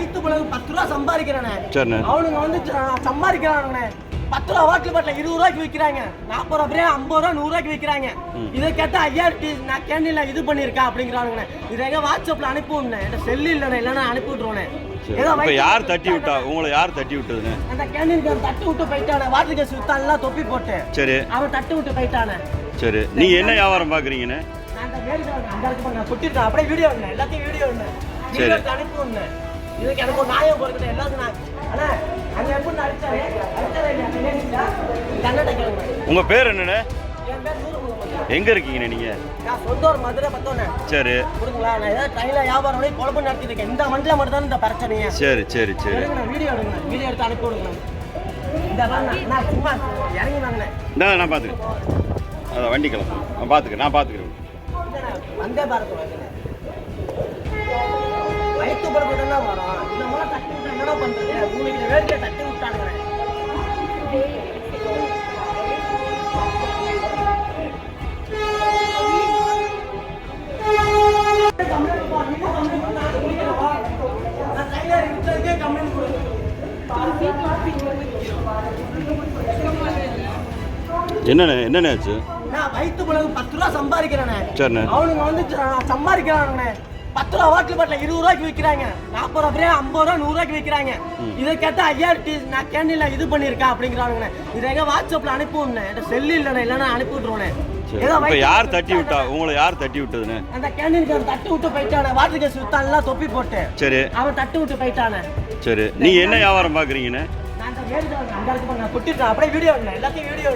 வயிற்று பிள்ளைங்க பத்து ரூபா சம்பாதிக்கிறேனே. அவனுங்க வந்து சம்பாதிக்கிறானுங்கண்ணே. பத்து ரூபா வாட்டில் பாட்டில் இருபது ரூபாய்க்கு விற்கிறாங்க. நாற்பது ரூபா அப்படியே ஐம்பது ரூபா நூறு ரூபாய்க்கு விற்கிறாங்க. இதை கேட்டால் ஐயாயிரத்தி நான் கேண்டீன்ல இது பண்ணியிருக்கேன் அப்படிங்கிறானுங்கண்ணே. இதை எங்க வாட்ஸ்அப்பில் அனுப்பி விடணே என்கிட்ட செல்லு இல்லைண்ணே. இல்லைன்னா அனுப்பி விட்ருவோண்ணே சரி. ஏதோ இப்போ யார் தட்டி விட்டா? உங்களை யார் தட்டி விட்டதுண்ணே அந்த கேண்டீனுக்கு தட்டு விட்டு போயிட்டானே. வாட்டர் கேஸ் வித்தான்லாம் தொப்பி போட்டு. சரி. அவன் தட்டு விட்டு போயிட்டானே. சரி. நீங்கள் என்ன வியாபாரம் பார்க்குறீங்கண்ணே? நான் அந்த மேல் அந்த இடத்துக்கு நான் அப்படியே வீடியோ எல்லாத்தையும் வீடியோ ஒன்று. எடுத்து அனுப்பி ஒன்று இதுக்கு எனக்கு ஒரு நியாயம் கொடுக்குது எல்லாத்துக்கும் நான் அண்ணா அங்கே எப்படி அடிச்சாரு? அடிச்சாரு உங்கள் பேர் என்னண்ணே? எங்கே இருக்கீங்கண்ணே நீங்கள் நான் சொந்த ஒரு மதுரை பத்தோண்ணே. சரி. கொடுங்களா நான் ஏதாவது ட்ரெயினில் வியாபாரம் பண்ணி குழப்பம் நடத்திட்டு இருக்கேன். இந்த மண்டில் மட்டும் தான் இந்த பிரச்சனையே. சரி சரி சரி. வீடியோ எடுங்க வீடியோ எடுத்து அனுப்பி விடுங்க இந்த நான் சும்மா இறங்கி வாங்கினேன் நான் பார்த்துக்கிறேன் அதான் வண்டி கிளம்பு. நான் பார்த்துக்கிறேன் நான் பார்த்துக்கிறேன் வந்தே பாரத் வயிற்று தான் வரும். என்னண்ணே என்னண்ணே ஆச்சு? நான் வயிற்று பிள்ளைங்க பத்து ரூபா சம்பாதிக்கிறேனே சரிண்ணே. அவனுங்க வந்து ச- சம்பாதிக்கிறானுங்கண்ணே. பத்து ரூபா வாட்டில் பாட்டில் இருபது ரூபாய்க்கு விற்கிறாங்க நாற்பது ரூபா அப்படியே ஐம்பது ரூபா நூறு ரூபாய்க்கு விற்கிறாங்க இதை கேட்டால் ஐயாயிரத்தி நான் கேண்டீன்ல இது பண்ணியிருக்கேன் அப்படிங்கிறானுங்கண்ணே. இதை எங்க வாட்ஸ்அப்பில் அனுப்பி விடணே என்கிட்ட செல்லு இல்லைண்ணே இல்லைன்னா அனுப்பி விட்ருவோண்ணே இப்போ யார் தட்டி விட்டா? உங்களை யார் தட்டி விட்டதுண்ணே? அந்த கேண்டீனுக்கு தட்டு விட்டு போயிட்டானே. வாட்டர் கேஸ் வித்தான்லாம் தொப்பி போட்டு. சரி. அவன் தட்டு விட்டு போயிட்டானே. சரி. நீங்கள் என்ன வியாபாரம் பார்க்குறீங்கண்ணே? அப்படியே வீடியோ எல்லாத்தையும் வீடியோ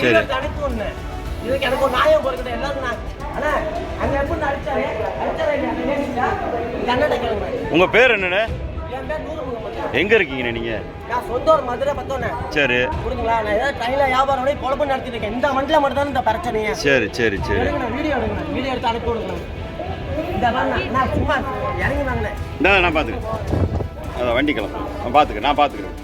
சரி. அனுப்பி ஒன்று இதுக்கு எனக்கு ஒரு நியாயம் கொடுக்குது எல்லாத்துக்கும் நான் அண்ணா அங்கே எப்படி அந்த லேடிஸா கன்னட உங்கள் பேர் என்னண்ணே? எங்கே இருக்கீங்கண்ணே நீங்கள் நான் சொந்த ஒரு மதுரை சரி. கொடுங்களா நான் ஏதாவது ட்ரெயினில் வியாபாரம் பண்ணி நடத்திட்டு இருக்கேன். இந்த மண்டில் மட்டும் தான் இந்த பிரச்சனையே. சரி சரி சரி. வீடியோ எடுங்க வீடியோ எடுத்து அனுப்பி விடுங்க இந்த பாருங்க நான் சும்மா இறங்கி வாங்கினேன் நான் பார்த்துக்கிறேன். அதான் வண்டி கிளம்பு நான் பார்த்துக்கிறேன் நான் பார்த்துக்கிறேன்.